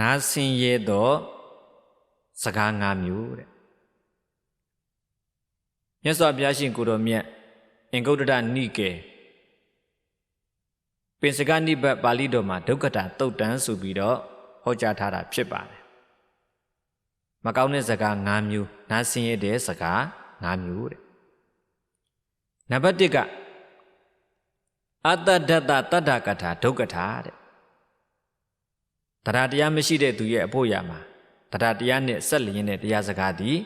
နာဆင်းရဲသောစကား၅မျိုးတဲ့မြတ်စွာဘုရားရှင်ကိုတော်မြတ်အင်္ဂုတ္တရနိကေပင်စကနိဘတ်ပါဠိတော်မှာဒုက္ခတာတုတ်တန်းဆိုပြီးတော့ဟောကြားထားတာဖြစ်ပါတယ်မကောင်းတဲ့စကား၅မျိုးနာဆင်းရဲတဲ့စကား၅မျိုးတဲ့နံပါတ်1ကအတ္တဒတ္တတတ္တကထာဒုက္ခထာတဲ့ တရားတရားမရှိတဲ့သူရဲ့အဖို့ရမှာတရားတရားနဲ့ဆက်လျင်းတဲ့တရားစကားသည်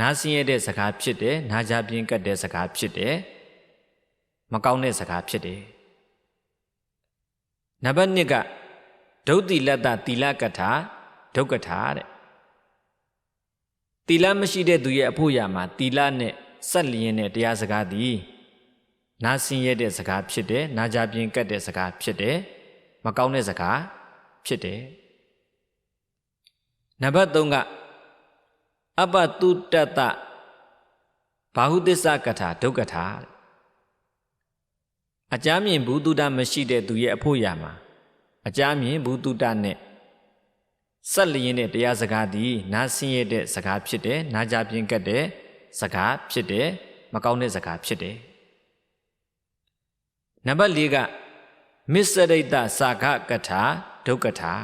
နားဆင်းရဲတဲ့စကားဖြစ်တယ်နားကြပြင်းကတ်တဲ့စကားဖြစ်တယ်မကောင်းတဲ့စကားဖြစ်တယ်နံပါတ်2ကဒုတိလတ္တတိလကထာဒုက္ကထာတဲ့တိလမရှိတဲ့သူရဲ့အဖို့ရမှာတိလနဲ့ဆက်လျင်းတဲ့တရားစကားသည်နားဆင်းရဲတဲ့စကားဖြစ်တယ်နားကြပြင်းကတ်တဲ့စကားဖြစ်တယ်မကောင်းတဲ့စကား ဖြစ်တယ်နံပါတ်3ကအပတုတ္တတဘာဟုသစ္စာကထာဒုက္ကထာအကြမ်းမြင်ဘူးတုတ္တမရှိတဲ့သူရဲ့အဖို့ရမှာအကြမ်းမြင်ဘူးတုတ္တနဲ့ဆက်လျင်းတဲ့တရားစကားသည်နားဆင်းရဲတဲ့စကားဖြစ်တယ်နားကြပြင်းကတ်တဲ့စကားဖြစ်တယ်မကောင်းတဲ့စကားဖြစ်တယ်နံပါတ်၄ကမစ္စရိတ္တစာခကထာ ဒုက္ကထာ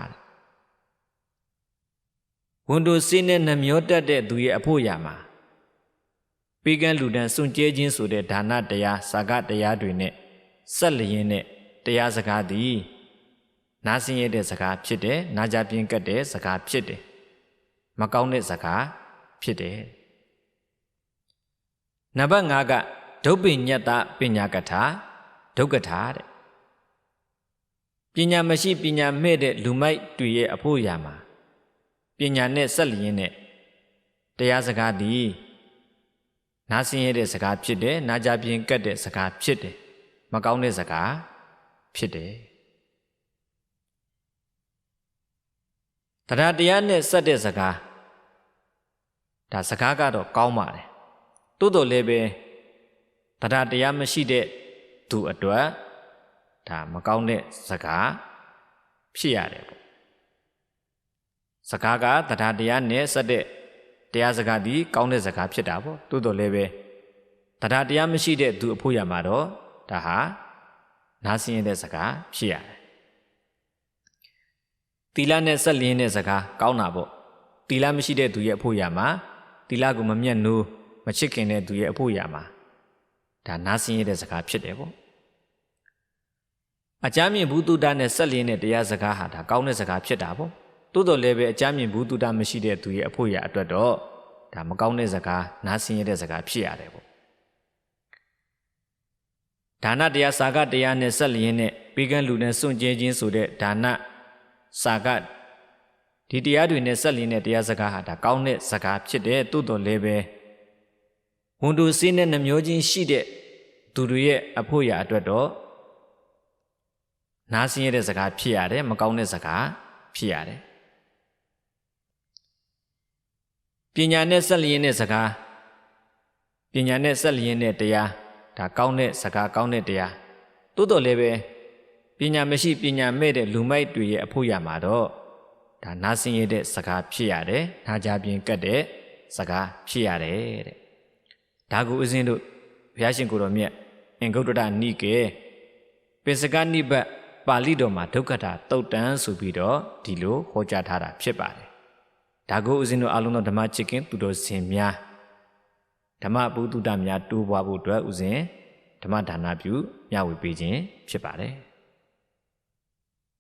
ဝန်တို့စင်းနဲ့နှမျောတတ်တဲ့သူရဲ့အဖို့ရာမှာပေကံလူတန်းစွန့်ကြဲခြင်းဆိုတဲ့ဒါနတရားစာကတရားတွေနဲ့ဆက်လျင်းတဲ့တရားစကားသည်နားဆင်းရတဲ့စကားဖြစ်တယ်နားကြပြင်းကတ်တဲ့စကားဖြစ်တယ်မကောင်းတဲ့စကားဖြစ်တယ်နံပါတ်5ကဒုပ္ပိညတ္တပညာကထာဒုက္ကထာတဲ့ ပညာမရှိပညာမဲ့တဲ့လူမိုက်တွေရဲ့အဖို့ရာမှာပညာနဲ့ဆက်လျင်းတဲ့တရားစကားသည်နားဆင်းရတဲ့စကားဖြစ်တယ်နားကြပြင်းကတ်တဲ့စကားဖြစ်တယ်မကောင်းတဲ့စကားဖြစ်တယ်တရားတရားနဲ့ဆက်တဲ့စကားဒါစကားကတော့ကောင်းပါတယ်တိုးတော်လည်းပဲတရားတရားမရှိတဲ့သူအတွက် ဒါမကောင်းတဲ့စကားဖြစ်ရတယ်ပေါ့စကားကတရားတရားနဲ့ဆက်တဲ့တရားစကားဒီကောင်းတဲ့စကားဖြစ်တာပေါ့တိုးတော်လည်းပဲတရားတရားမရှိတဲ့သူအဖို့ရမှာတော့ဒါဟာနားဆင်းရတဲ့စကားဖြစ်ရတယ်တီလာနဲ့ဆက်လင်းတဲ့စကားကောင်းတာပေါ့တီလာမရှိတဲ့သူရဲ့အဖို့ရမှာတီလာကိုမမျက်နှိုးမချစ်ခင်တဲ့သူရဲ့အဖို့ရမှာဒါနားဆင်းရတဲ့စကားဖြစ်တယ်ပေါ့ အကြမ်းမြင်ဘူးတုဒ္ဒနဲ့ဆက်လင်းတဲ့တရားစကားဟာဒါကောင်းတဲ့စကားဖြစ်တာပေါ့တိုးတော်လည်းပဲအကြမ်းမြင်ဘူးတုဒ္ဒမရှိတဲ့သူရဲ့အဖို့ရအတွက်တော့ဒါမကောင်းတဲ့စကားနားဆင်းရတဲ့စကားဖြစ်ရတယ်ပေါ့ဒါနတရားစာကတရားနဲ့ဆက်လျင်းနဲ့ပေကံလူနဲ့စွန့်ကြဲခြင်းဆိုတဲ့ဒါနစာကဒီတရားတွေနဲ့ဆက်လျင်းတဲ့တရားစကားဟာဒါကောင်းတဲ့စကားဖြစ်တယ်တိုးတော်လည်းပဲဝန်တူစင်းတဲ့နှမျိုးချင်းရှိတဲ့သူတွေရဲ့အဖို့ရအတွက်တော့ နားဆင်းရတဲ့စကားဖြစ်ရတယ်မကောင်းတဲ့စကားဖြစ်ရတယ်ပညာနဲ့ဆက်လျင်းတဲ့စကားပညာနဲ့ဆက်လျင်းတဲ့တရားဒါကောင်းတဲ့စကားကောင်းတဲ့တရားတိုးတော်လည်းပဲပညာမရှိပညာမဲ့တဲ့လူမိုက်တွေရဲ့အဖို့ရမှာတော့ဒါနားဆင်းရတဲ့စကားဖြစ်ရတယ်နားကြပြင်းကတ်တဲ့စကားဖြစ်ရတယ်တဲ့ဒါကိုဦးဇင်းတို့ဘုရားရှင်ကိုတော်မြတ်အင်္ဂုတ္တရနိကေပိစကနိဘတ် ပါဠိတော်မှာဒုက္ခတာတုတ်တန်ဆိုပြီးတော့ဒီလိုဟောကြားထားတာဖြစ်ပါတယ်ဒါကိုဦးဇင်းတို့အလုံးစုံဓမ္မချစ်ခင်သူတော်စင်များဓမ္မဘုဒ္ဓများတိုးပွားဖို့အတွက်ဦးဇင်းဓမ္မဒါနပြုမျှဝေပေးခြင်းဖြစ်ပါတယ်